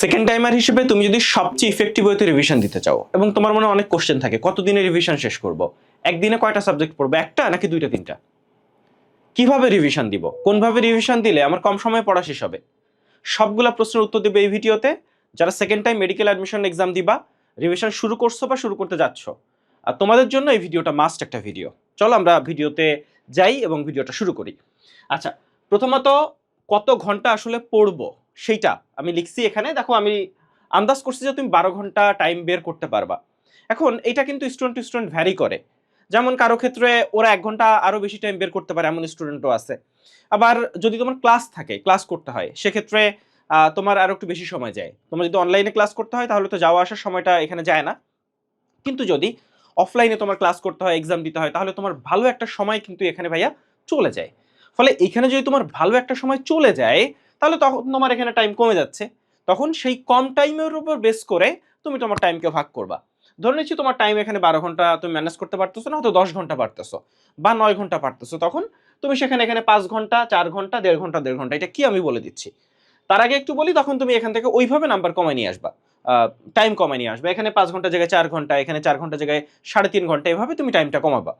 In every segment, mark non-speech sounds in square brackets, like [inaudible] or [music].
Second timer হিসেবে তুমি যদি সবচেয়ে ইফেক্টিভ ওয়েতে রিভিশন দিতে চাও, এবং তোমার মনে অনেক কোশ্চেন থাকে কতদিনে রিভিশন শেষ করব? একদিনে কয়টা সাবজেক্ট পড়ব? একটা নাকি দুইটা, তিনটা? কীভাবে রিভিশন দিব? কোনভাবে রিভিশন দিলে আমার কম সময়ে পড়া শেষ হবে? সবগুলা প্রশ্নের উত্তর দেবে এই ভিডিওতে। যারা second time medical admission exam দিবা রিভিশন শুরু করছ বা শুরু করতে যাচ্ছ, আর তোমাদের জন্য এই ভিডিওটা মাস্ট একটা ভিডিও চলো আমরা ভিডিওতে যাই এবং ভিডিওটা শুরু করি। আচ্ছা প্রথমত কত ঘণ্টা আসলে পড়ব? সেইটা। আমি লিখছি এখানে, দেখো আমি আন্দাজ করছি যে তুমি বারো ঘণ্টা টাইম বের করতে পারবা। এখন এটা কিন্তু স্টুডেন্ট টু স্টুডেন্ট ভ্যারি করে। যেমন কারও ক্ষেত্রে ওরা এক ঘণ্টা আরও বেশি টাইম বের করতে পারে, এমন স্টুডেন্টও আছে। আবার যদি তোমার ক্লাস থাকে ক্লাস করতে হয়, সেক্ষেত্রে তোমার আরও একটু বেশি সময় যায়। তোমার যদি অনলাইনে ক্লাস করতে হয়, তাহলে তো যাওয়া আসার সময়টা এখানে যায় না। কিন্তু যদি অফলাইনে তোমার ক্লাস করতে হয় এক্সাম দিতে হয়, তাহলে তোমার ভালো একটা সময় কিন্তু এখানে ভাইয়া চলে যায়। ফলে এখানে যদি তোমার ভালো একটা সময় চলে যায় তাহলে তখন তোমার এখানে টাইম কমে যাচ্ছে। তখন সেই কম টাইমের উপর বেস করে তুমি তোমার টাইমকে ভাগ করবা। ধরে নিচ্ছি তোমার টাইম এখানে বারো ঘণ্টা তুমি ম্যানেজ করতে পারতেছো না, হয়তো দশ ঘণ্টা পারতেছো বা নয় ঘণ্টা পারতেছো। তখন তুমি সেখানে, এখানে পাঁচ ঘণ্টা, চার ঘণ্টা, দেড় ঘণ্টা দেড় ঘণ্টা, এটা কি আমি বলে দিচ্ছি? তার আগে একটু বলি, তখন তুমি এখান থেকে ওইভাবে নাম্বার কমায় নিয়ে আসবা। টাইম কমায় নিয়ে আসবে। এখানে পাঁচ ঘণ্টা জায়গায় চার ঘণ্টা, এখানে চার ঘণ্টা জায়গায় সাড়ে তিন ঘণ্টা, এভাবে তুমি টাইমটা কমাবা।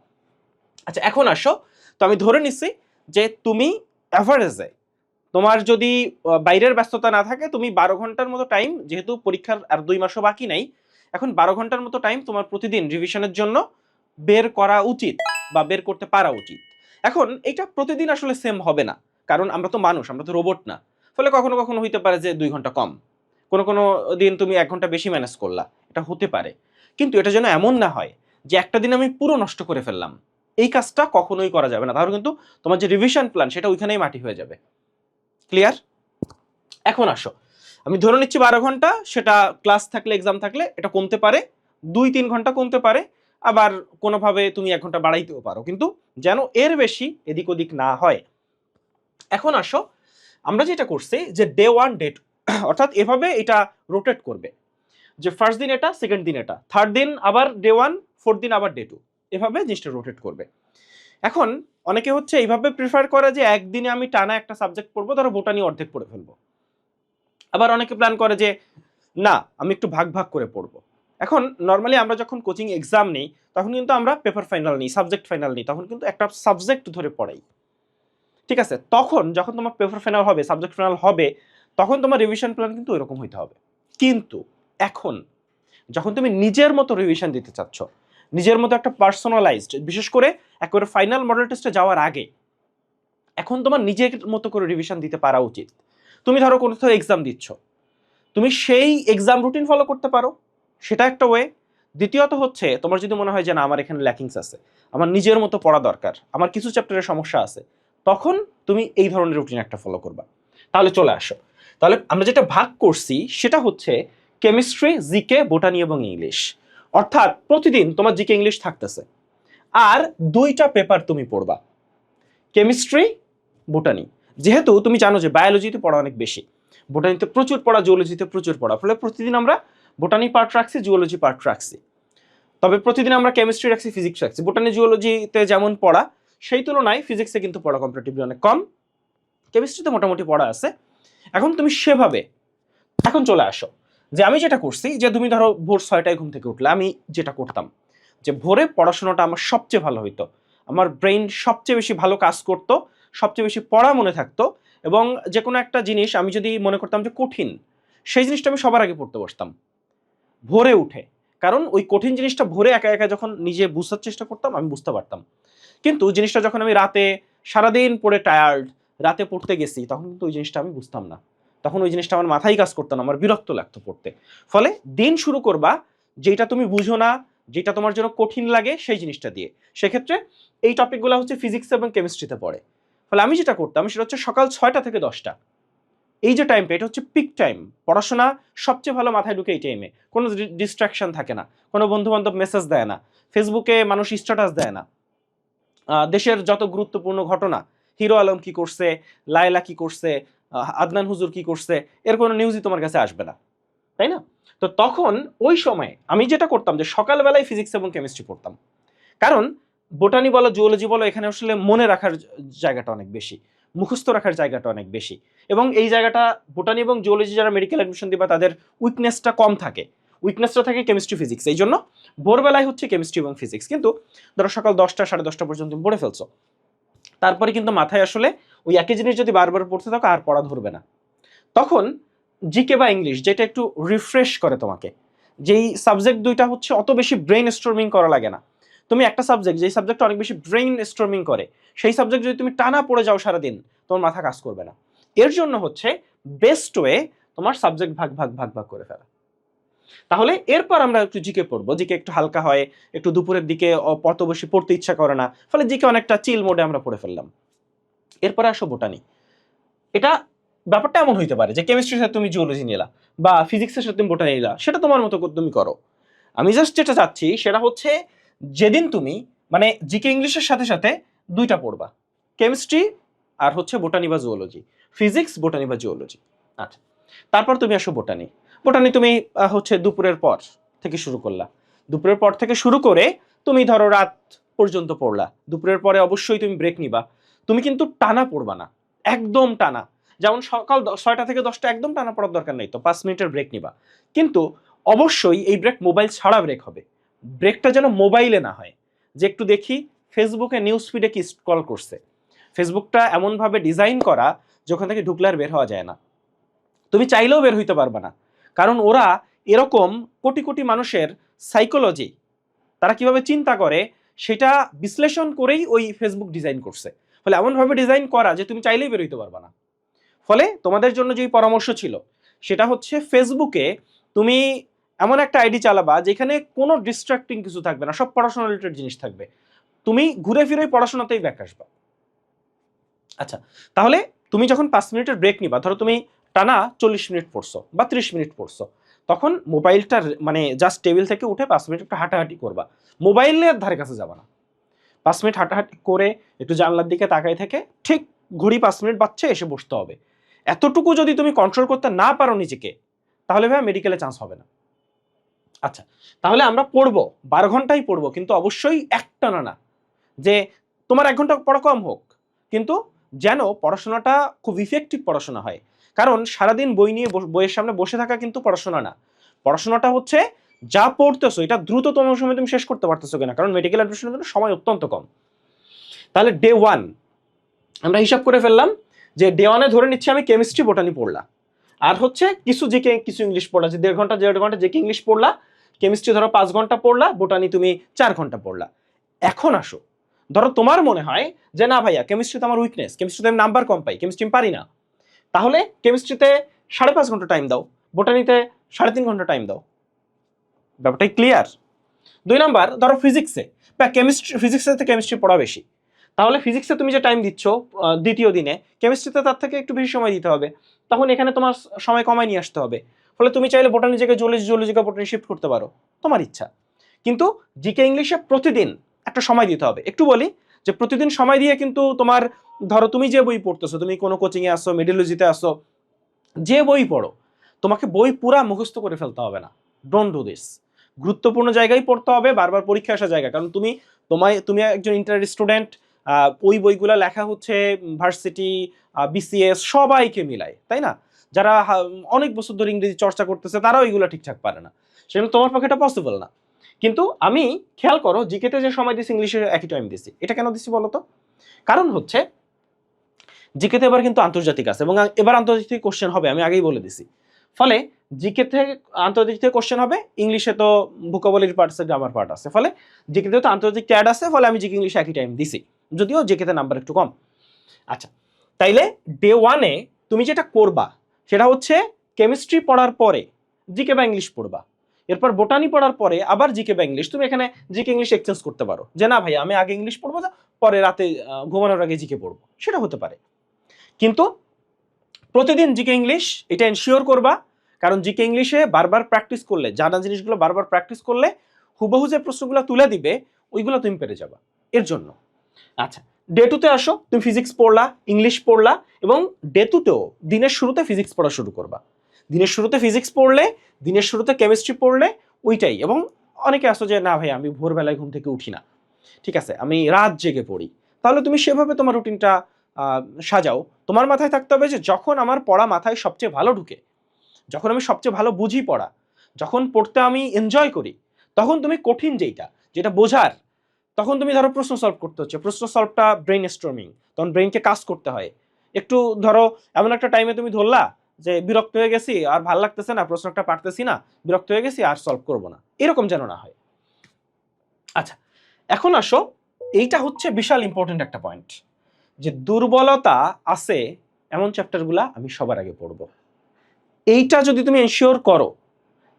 আচ্ছা এখন আসো। তো আমি ধরে নিচ্ছি যে তুমি অ্যাভারেজে তোমার যদি বাইরের ব্যস্ততা না থাকে, তুমি বারো ঘণ্টার মতো টাইম যেহেতু পরীক্ষার আর দুই মাসও বাকি নাই, এখন বারো ঘণ্টার মতো টাইম তোমার প্রতিদিন রিভিশনের জন্য বের করা উচিত বা বের করতে পারা উচিত। এখন এটা প্রতিদিন আসলে সেম হবে না, কারণ আমরা তো মানুষ, আমরা তো রোবট না। ফলে কখনো কখনো হইতে পারে যে দুই ঘণ্টা কম। কোনো কোনো দিন তুমি এক ঘণ্টা বেশি ম্যানেজ করলা, এটা হতে পারে। কিন্তু এটা যেন এমন না হয় যে একটা দিন আমি পুরো নষ্ট করে ফেললাম। এই কাজটা কখনোই করা যাবে না। তাহলে কিন্তু তোমার যে রিভিশন প্ল্যান সেটা ওইখানেই মাটি হয়ে যাবে। ক্লিয়ার এখন আসো। আমি ধরে নিচ্ছি বারো ঘণ্টা, সেটা ক্লাস থাকলে এক্সাম থাকলে, এটা কমতে পারে। দুই, তিন ঘণ্টা কমতে পারে। আবার কোনোভাবে তুমি এক ঘণ্টা বাড়াইতেও পারো। কিন্তু যেন এর বেশি এদিক ওদিক না হয়। এখন আসো। আমরা যেটা করছি যে ডে ওয়ান ডে টু অর্থাৎ এভাবে এটা রোটেট করবে। যে ফার্স্ট দিন এটা সেকেন্ড দিন এটা। থার্ড দিন আবার ডে ওয়ান ফোর্থ দিন আবার ডে টু এভাবে জিনিসটা রোটেট করবে। এখন অনেকে হচ্ছে এইভাবে প্রিফার করে যে একদিনে আমি টানা একটা সাবজেক্ট পড়ব, ধরো বোটানি অর্ধেক পড়ে ফেলব। আবার অনেকে প্ল্যান করে যে, না, আমি একটু ভাগ ভাগ করে পড়ব। এখন নর্মালি আমরা যখন কোচিং এক্সাম নিই, তখন কিন্তু আমরা পেপার ফাইনাল নিই সাবজেক্ট ফাইনাল নিই, তখন কিন্তু একটা সাবজেক্ট ধরে পড়াই। ঠিক আছে? তখন যখন তোমার পেপার ফাইনাল হবে সাবজেক্ট ফাইনাল হবে, তখন তোমার রিভিশন প্ল্যান কিন্তু ওইরকম হইতে হবে। কিন্তু এখন, যখন তুমি নিজের মতো রিভিশন দিতে চাচ্ছ নিজের মতো একটা পার্সোনালাইজড বিশেষ করে একেবারে ফাইনাল মডেল টেস্টে যাওয়ার আগে। এখন তোমার নিজের মতো করে রিভিশন দিতে পারা উচিত। তুমি ধরো কোথাও এক্সাম দিচ্ছ। তুমি সেই এক্সাম রুটিন ফলো করতে পারো। সেটা একটা ওয়ে দ্বিতীয়ত হচ্ছে, তোমার যদি মনে হয় যে না, আমার এখানে ল্যাকিংস আছে, আমার নিজের মতো পড়া দরকার, আমার কিছু চ্যাপ্টারের সমস্যা আছে, তখন তুমি এই ধরনের রুটিন একটা ফলো করবা। তাহলে চলে আসো। তাহলে আমরা যেটা ভাগ করছি, সেটা হচ্ছে কেমিস্ট্রি জিকে বোটানি এবং ইংলিশ অর্থাৎ প্রতিদিন তোমার জিকে ইংলিশ থাকতেছে। আর দুইটা পেপার তুমি পড়বা। Chemistry, botany. যেহেতু তুমি জানো যে বায়োলজিতে পড়া অনেক বেশি। বোটানিতে প্রচুর পড়া, জুওলজিতে প্রচুর পড়া। ফলে প্রতিদিন আমরা বোটানি পার্ট রাখছি, জুওলজি পার্ট রাখছি। তবে প্রতিদিন আমরা কেমিস্ট্রি রাখছি, ফিজিক্স রাখছি। বোটানি, জুওলজিতে যেমন পড়া, সেই তুলনায় ফিজিক্সে কিন্তু পড়া কম্পারেটিভলি অনেক কম। কেমিস্ট্রিতে মোটামুটি পড়া আছে। এখন তুমি সেভাবে, এখন চলে আসো। যে আমি যেটা করছি, যে তুমি ধরো ভোর ছয়টায় ঘুম থেকে উঠলে, আমি যেটা করতাম, যে ভোরে পড়াশোনাটা আমার সবচেয়ে ভালো হইতো। আমার ব্রেইন সবচেয়ে বেশি ভালো কাজ করতো, সবচেয়ে বেশি পড়া মনে থাকতো এবং যে কোনো একটা জিনিস আমি যদি মনে করতাম যে কঠিন, সেই জিনিসটা আমি সবার আগে পড়তে বসতাম। ভোরে উঠে, কারণ ওই কঠিন জিনিসটা ভোরে একা একা যখন নিজে বুঝার চেষ্টা করতাম, আমি বুঝতে পারতাম। কিন্তু জিনিসটা যখন আমি রাতে সারাদিন পড়ে টায়ার্ড রাতে পড়তে গেছি, তখন কিন্তু ওই জিনিসটা আমি বুঝতাম না। তখন ওই জিনিসটা আমার মাথায় কাজ করতো না, আমার বিরক্ত লাগতো পড়তে। ফলে দিন শুরু করবা যেটা তুমি বুঝো না যেটা তোমার জন্য কঠিন লাগে, সেই জিনিসটা দিয়ে। সেক্ষেত্রে এই টপিকগুলো হচ্ছে ফিজিক্স এবং কেমিস্ট্রিতে পড়ে। ফলে আমি যেটা করতাম, সেটা হচ্ছে সকাল ছয়টা থেকে দশটা। এই যে টাইমটা এটা হচ্ছে পিক টাইম পড়াশোনা সবচেয়ে ভালো মাথায় ঢুকে এই টাইমে কোনো ডিস্ট্রাকশন থাকে না। কোনো বন্ধু বান্ধব মেসেজ দেয় না। ফেসবুকে মানুষ স্ট্যাটাস দেয় না। দেশের যত গুরুত্বপূর্ণ ঘটনা, হিরো আলম কি করছে, লায়লা কি করছে আদনান হুজুর কি করছে? এর কোনো নিউজই তোমার কাছে আসবে না। তাই না? তো তখন ওই সময় আমি যেটা করতাম যে সকালবেলায় ফিজিক্স এবং কেমিস্ট্রি পড়তাম। কারণ বোটানি বলো জুওলজি বলো, এখানে আসলে মনে রাখার জায়গাটা অনেক বেশি। মুখস্থ রাখার জায়গাটা অনেক বেশি। এবং এই জায়গাটা বোটানি এবং জিওলজি যারা মেডিকেল অ্যাডমিশন দিবা, তাদের উইকনেসটা কম থাকে। উইকনেসটা থাকে কেমিস্ট্রি ফিজিক্স এই জন্য ভোরবেলায় হচ্ছে কেমিস্ট্রি এবং ফিজিক্স কিন্তু ধরো সকাল দশটা, সাড়ে দশটা পর্যন্ত পড়ে ফেলছো। তারপরে কিন্তু মাথায় আসলে ওই একই জিনিস যদি বারবার পড়তে থাকো, আর পড়া ধরবে না। তখন জিকে বা ইংলিশ যেটা একটু রিফ্রেশ করে তোমাকে, যেই সাবজেক্ট দুইটা হচ্ছে অত বেশি ব্রেন স্টর্মিং করা লাগে না। তুমি একটা সাবজেক্ট যেই সাবজেক্ট অনেক বেশি ব্রেন স্টর্মিং করে, সেই সাবজেক্ট যদি তুমি টানা পড়ে যাও সারাদিন, তোমার মাথা কাজ করবে না। এর জন্য হচ্ছে বেস্ট ওয়ে তোমার সাবজেক্ট ভাগ ভাগ ভাগ ভাগ করে ফেলা। তাহলে এরপর আমরা একটু জিকে পড়ব। জিকে একটু হালকা হয়, একটু দুপুরের দিকে অত বেশি পড়তে ইচ্ছা করে না। ফলে জিকে অনেকটা চিল মোডে আমরা পড়ে ফেললাম। এরপরে আসো বোটানি এটা ব্যাপারটা এমন হইতে পারে যে কেমিস্ট্রির সাথে তুমি জিওলজি নিলা বা ফিজিক্সের সাথে তুমি বোটানি নিলা, সেটা তোমার মতো তুমি করো। আমি জাস্ট যেটা চাচ্ছি সেটা হচ্ছে যেদিন তুমি মানে জিকে ইংলিশের সাথে সাথে দুইটা পড়বা। কেমিস্ট্রি আর হচ্ছে বোটানি বা জুওলজি ফিজিক্স বোটানি বা জিওলজি আচ্ছা তারপর তুমি আসো বোটানি বোটানি তুমি হচ্ছে দুপুরের পর থেকে শুরু করলা। দুপুরের পর থেকে শুরু করে তুমি ধরো রাত পর্যন্ত পড়লা। দুপুরের পরে অবশ্যই তুমি ব্রেক নিবা। তুমি কিন্তু টানা পড়বা না। একদম টানা। যেমন সকাল ছয়টা থেকে দশটা একদম টানা পড়ার দরকার নেই, তো পাঁচ মিনিটের ব্রেক নিবা। কিন্তু অবশ্যই এই ব্রেক মোবাইল ছাড়া ব্রেক হবে। ব্রেকটা যেন মোবাইলে না হয়। যে একটু দেখি ফেসবুকে নিউজ ফিডে কি স্ক্রল করছে? ফেসবুকটা এমনভাবে ডিজাইন করা, যে ওখান থেকে ঢুকলে আর বের হওয়া যায় না। তুমি চাইলেও বের হইতে পারবে না। কারণ ওরা এরকম কোটি কোটি মানুষের সাইকোলজি তারা কীভাবে চিন্তা করে, সেটা বিশ্লেষণ করেই ওই ফেসবুক ডিজাইন করছে। ফলে এমনভাবে ডিজাইন করা যে তুমি চাইলেই বের হইতে পারবে না। ফলে তোমাদের জন্য যেই পরামর্শ ছিল, সেটা হচ্ছে ফেসবুকে তুমি এমন একটা আইডি চালাবা যেখানে কোনো ডিস্ট্রাক্টিং কিছু থাকবে না, সব পড়াশোনা রিলেটেড জিনিস থাকবে। তুমি ঘুরে ফিরে পড়াশোনাতেই ব্যাক আসবা। আচ্ছা তাহলে তুমি যখন পাঁচ মিনিটের ব্রেক নিবা, ধরো তুমি টানা চল্লিশ মিনিট পড়ছো বা ত্রিশ মিনিট পড়ছো, তখন মোবাইলটা মানে জাস্ট টেবিল থেকে উঠে পাঁচ মিনিট একটু হাঁটাহাঁটি করবা। মোবাইলের ধারে কাছে যাবা না। পাঁচ মিনিট হাঁটাহাঁটি করে একটু জানলার দিকে তাকাই থেকে ঠিক ঘড়ি পাঁচ মিনিট বাচ্চা এসে বসতে হবে। এতটুকু যদি তুমি কন্ট্রোল করতে না পারো নিজেকে, তাহলে ভাই মেডিকেলে চান্স হবে না। আচ্ছা তাহলে আমরা পড়ব, বারো ঘন্টাই পড়ব, কিন্তু অবশ্যই একটানা না যে তোমার এক ঘণ্টা পড়া কম হোক, কিন্তু যেন পড়াশোনাটা খুব ইফেক্টিভ পড়াশোনা হয়। কারণ সারাদিন বই নিয়ে বইয়ের সামনে বসে থাকা কিন্তু পড়াশোনা না। পড়াশোনাটা হচ্ছে যা পড়তেছো, এটা দ্রুততম সময় তুমি শেষ করতে পারতেছো কিনা? কারণ মেডিকেল অ্যাডমিশনের জন্য সময় অত্যন্ত কম। তাহলে ডে ওয়ান আমরা হিসাব করে ফেললাম যে ডে ওয়ানে ধরে নিচ্ছি আমি কেমিস্ট্রি বোটানি পড়লাম আর হচ্ছে কিছু জিকে কিছু ইংলিশ পড়লা, যে দেড় ঘণ্টা দেড় ঘণ্টা জেকে ইংলিশ পড়লা কেমিস্ট্রি ধরো পাঁচ ঘণ্টা পড়লা বোটানি তুমি চার ঘণ্টা পড়লা। এখন আসো, ধরো তোমার মনে হয় যে না ভাইয়া কেমিস্ট্রিতে আমার উইকনেস কেমিস্ট্রিতে আমি নাম্বার কম পাই কেমিস্ট্রি আমি পারি না। তাহলে কেমিস্ট্রিতে সাড়ে পাঁচ ঘণ্টা টাইম দাও বোটানিতে সাড়ে তিন ঘণ্টা টাইম দাও। ব্যাপারটাই ক্লিয়ার দুই নাম্বার, ধরো ফিজিক্সে বা কেমিস্ট্রি ফিজিক্সে কেমিস্ট্রি পড়া বেশি। তাহলে ফিজিক্সে তুমি যে টাইম দিচ্ছ দ্বিতীয় দিনে কেমিস্ট্রিতে তার থেকে একটু বেশি সময় দিতে হবে। তখন এখানে তোমার সময় কমায় নিয়ে আসতে হবে। ফলে তুমি চাইলে বোটানি জায়গায় জুলজি জুলজিকা বোটানি শিফট করতে পারো। তোমার ইচ্ছা। কিন্তু জিকে ইংলিশে প্রতিদিন একটা সময় দিতে হবে। একটু বলি যে প্রতিদিন সময় দিয়ে কিন্তু তোমার, ধরো তুমি যে বই পড়তেছো, তুমি কোনো কোচিংয়ে আসো মেডিওলজিতে আসো, যে বই পড়ো, তোমাকে বই পুরা মুখস্থ করে ফেলতে হবে না। ডোন্ট ডু দিস গুরুত্বপূর্ণ জায়গায় পড়তে হবে, বারবার পরীক্ষা আসা জায়গা। কারণ তুমি, তোমায়, তুমি একজন ইন্টার স্টুডেন্ট ওই বইগুলো লেখা হচ্ছে ভার্সিটি বিসিএস সবাইকে মিলায়, তাই না? যারা অনেক বছর ধরে ইংরেজি চর্চা করতেছে, তারাও এগুলো ঠিকঠাক পারে না। সেজন্য তোমার পক্ষে এটা পসিবল না। কিন্তু আমি, খেয়াল করো, জিকেতে যে সময় দিছি, ইংলিশে একই টাইম দিছি। এটা কেন দিছি বলো তো কারণ হচ্ছে, জিকেতে এবার কিন্তু আন্তর্জাতিক আছে এবং এবার আন্তর্জাতিক কোশ্চেন হবে, আমি আগেই বলে দিছি। ফলে জিকে থেকে আন্তর্জাতিক থেকে কোশ্চেন হবে, ইংলিশে তো ভোকাবলির পার্ট আছে গ্রামার পার্ট আছে। ফলে জিকেতে তো আন্তর্জাতিক ক্যাড আছে, ফলে আমি জিকে ইংলিশে একই টাইম দিছি। যদিও জিকেতে নাম্বার একটু কম। আচ্ছা তাইলে ডে ওয়ানে তুমি যেটা করবা, সেটা হচ্ছে কেমিস্ট্রি পড়ার পরে জিকে বা ইংলিশ পড়বা। এরপর বোটানি পড়ার পরে আবার জিকে বা ইংলিশ। তুমি এখানে জিকে ইংলিশ এক্সচেঞ্জ করতে পারো। যে না ভাই আমি আগে ইংলিশ পড়ব পরে রাতে ঘুমানোর আগে জিকে পড়ব। সেটা হতে পারে। কিন্তু প্রতিদিন জিকে ইংলিশ এটা এনশিওর করবা, কারণ জিকে ইংলিশে বারবার প্র্যাকটিস করলে, জানা জিনিসগুলো বারবার প্র্যাকটিস করলে হুবহু যে প্রশ্নগুলো তুলে দিবে, ওইগুলো তুমি পেরে যাবা। এর জন্য। আচ্ছা ডে টুতে আসো, তুমি ফিজিক্স পড়লা ইংলিশ পড়লা এবং ডে টুতেও দিনের শুরুতে ফিজিক্স পড়া শুরু করবা। দিনের শুরুতে ফিজিক্স পড়লে, দিনের শুরুতে কেমিস্ট্রি পড়লে ওইটাই এবং অনেকে আসো যে, না ভাই, আমি ভোরবেলায় ঘুম থেকে উঠি না। ঠিক আছে, আমি রাত জেগে পড়ি। তাহলে তুমি সেভাবে তোমার রুটিনটা সাজাও। তোমার মাথায় থাকতে হবে যে যখন আমার পড়া মাথায় সবচেয়ে ভালো ঢুকে, যখন আমি সবচেয়ে ভালো বুঝি পড়া, যখন পড়তে আমি এনজয় করি, তখন তুমি কঠিন যেইটা, যেটা বোঝার, তখন তুমি ধরো প্রশ্ন সলভ করতে হচ্ছে। প্রশ্ন সলভটা ব্রেন স্ট্রমিং তখন ব্রেনকে কাজ করতে হয়। একটু ধরো এমন একটা টাইমে তুমি ধরলা যে বিরক্ত হয়ে গেছি, আর ভালো লাগতেছে না, প্রশ্নটা পারতেছি না, বিরক্ত হয়ে গেছি, আর সলভ করব না। এরকম যেন না হয়। আচ্ছা এখন আসো, এইটা হচ্ছে বিশাল ইম্পর্টেন্ট একটা পয়েন্ট যে দুর্বলতা আছে, এমন চ্যাপ্টারগুলা আমি সবার আগে পড়ব। এইটা যদি তুমি এনশিওর করো,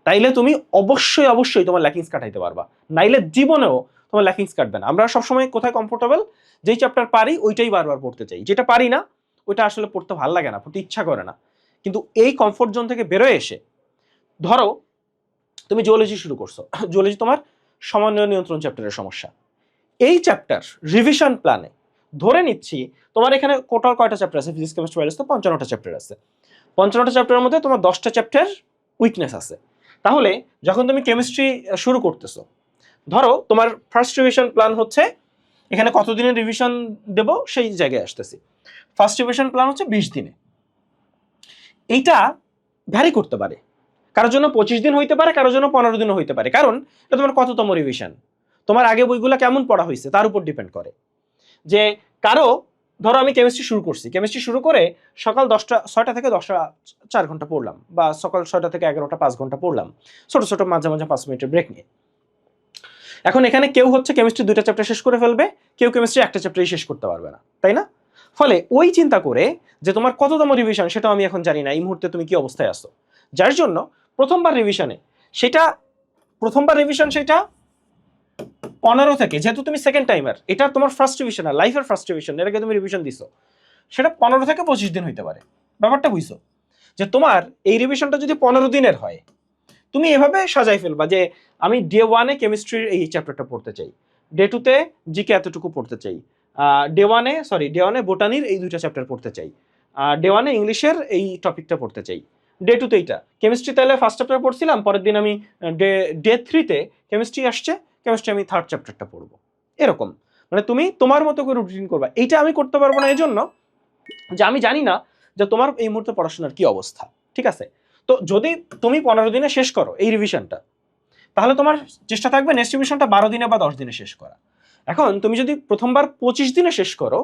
তাইলে তুমি অবশ্যই অবশ্যই তোমার ল্যাকিংস কাটাইতে পারবা। নাইলে জীবনেও তোমার ল্যাকিংস কাটবে না। আমরা সবসময় কোথায় কমফোর্টেবল যেই চ্যাপ্টার পারি, ওইটাই বারবার পড়তে চাই। যেটা পারি না, ওইটা আসলে পড়তে ভালো লাগে না, পড়তে ইচ্ছা করে না। কিন্তু এই কমফোর্ট জোন থেকে বেরোয় এসে, ধরো, তুমি জিওলজি শুরু করছ। [coughs] জিওলজি তোমার সমন্বয় নিয়ন্ত্রণ চ্যাপ্টারের সমস্যা। এই চ্যাপ্টার রিভিশন প্ল্যানে ধরে নিচ্ছি, তোমার এখানে কোটাল কয়টা চ্যাপ্টার আছে? ফিজিক্স কেমিস্ট্রি বায়োলজি তো পঞ্চান্নটা চ্যাপ্টার আছে। পঞ্চান্নটা চ্যাপ্টারের মধ্যে তোমার দশটা চ্যাপ্টার উইকনেস আছে। তাহলে যখন তুমি কেমিস্ট্রি শুরু করতেছো, ধরো তোমার ফার্স্ট রিভিশন প্ল্যান হচ্ছে, এখানে কতদিনের রিভিশন দেব? সেই জায়গায় আসতেছি। ফার্স্ট রিভিশন প্ল্যান হচ্ছে বিশ দিনে। এইটা ভ্যারি করতে পারে। কারোর জন্য পঁচিশ দিন হইতে পারে, কারোর জন্য পনেরো দিনও হইতে পারে। কারণ এটা তোমার কততম রিভিশন তোমার আগে বইগুলো কেমন পড়া হয়েছে তার উপর ডিপেন্ড করে। যে কারও, ধরো আমি কেমিস্ট্রি শুরু করছি। কেমিস্ট্রি শুরু করে সকাল দশটা, ছয়টা থেকে দশটা চার ঘণ্টা পড়লাম বা সকাল ছয়টা থেকে এগারোটা পাঁচ ঘণ্টা পড়লাম। ছোটো ছোটো মাঝে মাঝে পাঁচ মিনিটের ব্রেক নিয়ে। এখন এখানে কেউ হচ্ছে কেমিস্ট্রি দুইটা চ্যাপ্টার শেষ করে ফেলবে, কেউ কেমিস্ট্রি একটা চ্যাপ্টারই শেষ করতে পারবে না, তাই না? ফলে ওই চিন্তা করে যে তোমার কততম রিভিশন সেটাও আমি এখন জানি না, এই মুহূর্তে তুমি কি অবস্থায় আসো যার জন্য প্রথমবার রিভিশনে সেটা, প্রথমবার রিভিশন সেটা পনেরো থেকে, যেহেতু তুমি সেকেন্ড টাইমার এটা তোমার ফার্স্ট রিভিশন আর লাইফের ফার্স্ট রিভিশন আগে তুমি রিভিশন দিছো। সেটা পনেরো থেকে পঁচিশ দিন হইতে পারে। ব্যাপারটা বুঝছ? যে তোমার এই রিভিশনটা যদি পনেরো দিনের হয়, তুমি এভাবে সাজাই ফেলবা যে আমি ডে ওয়ানে কেমিস্ট্রির এই চ্যাপ্টারটা পড়তে চাই। ডে টুতে জিকে এতটুকু পড়তে চাই। ডে ওয়ানে সরি ডে ওয়ানে বোটানির এই দুইটা চ্যাপ্টার পড়তে চাই। ডে ওয়ানে ইংলিশের এই টপিকটা পড়তে চাই। ডে টুতে এইটা। কেমিস্ট্রি তাহলে ফার্স্ট চ্যাপ্টার পড়ছিলাম, পরের দিন আমি ডে ডে থ্রিতে কেমিস্ট্রি আসছে। কেমিস্ট্রি আমি থার্ড চ্যাপ্টারটা পড়ব। এরকম। মানে তুমি তোমার মতো করে রুটিন করবা। এইটা আমি করতে পারব না এই জন্য যে আমি জানি না যে তোমার এই মুহূর্তে পড়াশোনার কি অবস্থা। ঠিক আছে? তো যদি তুমি পনেরো দিনে শেষ করো এই রিভিশনটা তাহলে তোমার চেষ্টা থাকবে নেক্সট রিভিশনটা বারো দিনে বা দশ দিনে শেষ করা। এখন তুমি যদি প্রথমবার পঁচিশ দিনে শেষ করো,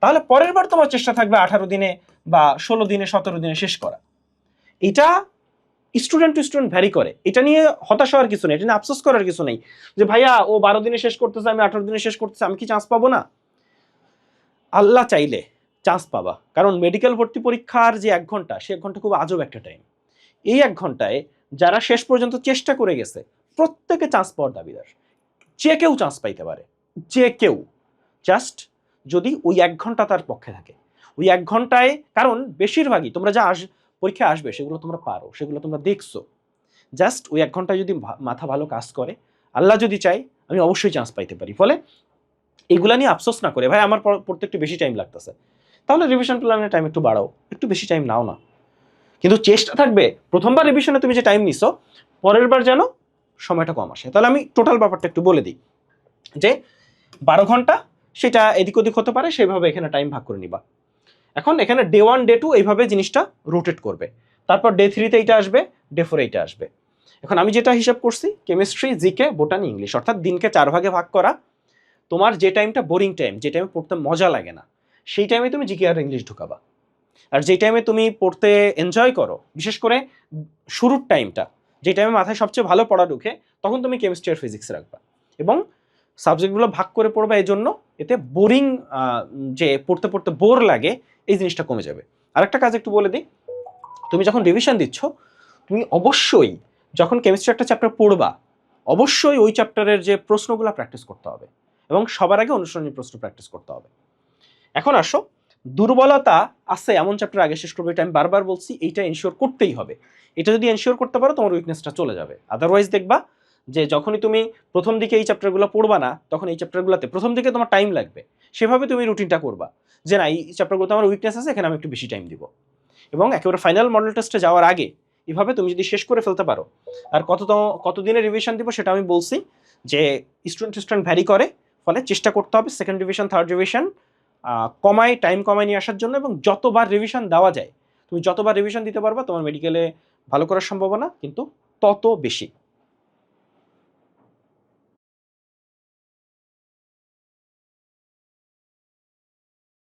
তাহলে পরের বার তোমার চেষ্টা থাকবে আঠারো দিনে বা ষোলো দিনে, সতেরো দিনে শেষ করা। এটা স্টুডেন্ট টু স্টুডেন্ট ভ্যারি করে। এটা নিয়ে হতাশ হওয়ার কিছু নেই, এটা নিয়ে আফসোস করার কিছু নেই যে, ভাইয়া, ও বারো দিনে শেষ করতেছে, আমি আঠারো দিনে শেষ করতেছে, আমি কি চান্স পাবো না? আল্লাহ চাইলে চান্স পাবা। কারণ মেডিকেল ভর্তি পরীক্ষার যে এক ঘণ্টা, সে এক ঘণ্টা খুব আজব একটা টাইম এই এক ঘন্টায় যারা শেষ পর্যন্ত চেষ্টা করে গেছে, প্রত্যেকে চান্স পাওয়ার দাবিদার। যে কেউ চান্স পাইতে পারে, যে কেউ। জাস্ট যদি ওই এক ঘণ্টা তার পক্ষে থাকে। ওই এক ঘন্টায়, কারণ বেশিরভাগই তোমরা যা আস পরীক্ষায় আসবে, সেগুলো তোমরা পারো, সেগুলো তোমরা দেখছ। জাস্ট ওই এক ঘন্টায় যদি মাথা ভালো কাজ করে, আল্লাহ যদি চাই আমি অবশ্যই চান্স পাইতে পারি। ফলে এগুলা নিয়ে আফসোস না করে, ভাই, আমার পড়তে একটু বেশি টাইম লাগতেছে। তাহলে রিভিশন প্ল্যানের টাইম একটু বাড়াও, একটু বেশি টাইম নাও না। কিন্তু চেষ্টা থাকবে, প্রথমবার রিভিশনে তুমি যে টাইম নিছো, পরের বার যেন সময়টা কম আসে। তাহলে আমি টোটাল ব্যাপারটা একটু বলে দিই। যে বারো ঘণ্টা, সেটা এদিক ওদিক হতে পারে, সেভাবে এখানে টাইম ভাগ করে নিবা। এখন এখানে ডে ওয়ান ডে টু এইভাবে জিনিসটা রোটেট করবে। তারপর ডে থ্রিতে এইটা আসবে ডে ফোরে এইটা আসবে। এখন আমি যেটা হিসাব করছি কেমিস্ট্রি জিকে বোটানি ইংলিশ অর্থাৎ দিনকে চার ভাগে ভাগ করা, তোমার যে টাইমটা বোরিং টাইম যে টাইমে পড়তে মজা লাগে না, সেই টাইমে তুমি জিকে আর ইংলিশ ঢুকাবা। আর যে টাইমে তুমি পড়তে এনজয় করো, বিশেষ করে শুরুর টাইমটা যে টাইমে মাথায় সবচেয়ে ভালো পড়া ঢুকে, তখন তুমি কেমিস্ট্রি আর ফিজিক্স রাখবা। এবং সাবজেক্টগুলো ভাগ করে পড়বা এই জন্য এতে বোরিং যে পড়তে পড়তে বোর লাগে এই জিনিসটা কমে যাবে। আরেকটা কাজ একটু বলে দিই, তুমি যখন রিভিশন দিচ্ছ, তুমি অবশ্যই যখন কেমিস্ট্রি একটা চ্যাপ্টার পড়বা, অবশ্যই ওই চ্যাপ্টারের যে প্রশ্নগুলো প্র্যাকটিস করতে হবে এবং সবার আগে অনুসরণী প্রশ্ন প্র্যাকটিস করতে হবে। এখন আসো, দুর্বলতা আছে এমন চ্যাপ্টার আগে শেষ করবে, এটা আমি বারবার বলছি, এইটা এনশিওর করতেই হবে। এটা যদি এনশিওর করতে পারো, তোমার উইকনেসটা চলে যাবে। আদারওয়াইজ দেখবা যে যখনই তুমি প্রথম দিকে এই চ্যাপ্টারগুলো পড়বা না, তখন এই চ্যাপ্টারগুলোতে প্রথম দিকে তোমার টাইম লাগবে। সেভাবে তুমি রুটিনটা করবা। যে না, এই চ্যাপ্টারগুলোতে আমার উইকনেস আছে, এখানে আমি একটু বেশি টাইম দিব। এবং একেবারে ফাইনাল মডেল টেস্টে যাওয়ার আগে, এভাবে তুমি যদি শেষ করে ফেলতে পারো, আর কততম, কতদিনের রিভিশন দিব সেটা আমি বলছি যে স্টুডেন্ট স্টুডেন্ট ভ্যারি করে, ফলে চেষ্টা করতে হবে সেকেন্ড ডিভিশন থার্ড ডিভিশন কমায় টাইম কমায় নিয়ে আসার জন্য এবং যতবার রিভিশন দেওয়া যায়, তুমি যতবার রিভিশন দিতে পারবা, তোমার মেডিকেলে ভালো করার সম্ভাবনা কিন্তু তত বেশি।